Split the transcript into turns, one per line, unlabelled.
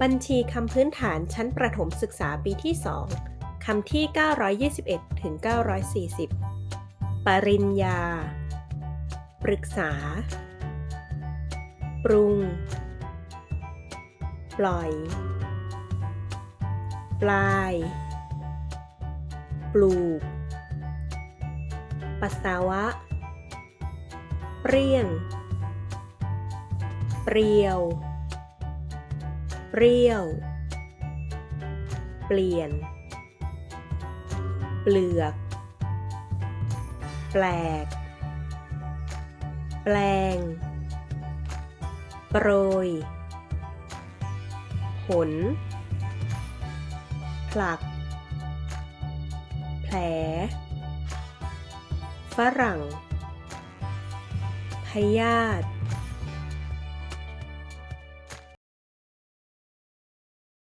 บัญชีคำพื้นฐานชั้นประถมศึกษาปีที่ 2 คำที่ 921 ถึง 940 ปริญญา ปรึกษา ปรุง ปล่อย ปลาย ปลูก ปัสสาวะ เปรี้ยง เปรียว เปรี้ยว เปลี่ยน เปลือก แปลก แปลง โปรย ผล ผลัก แผล ฝรั่ง พยาธิ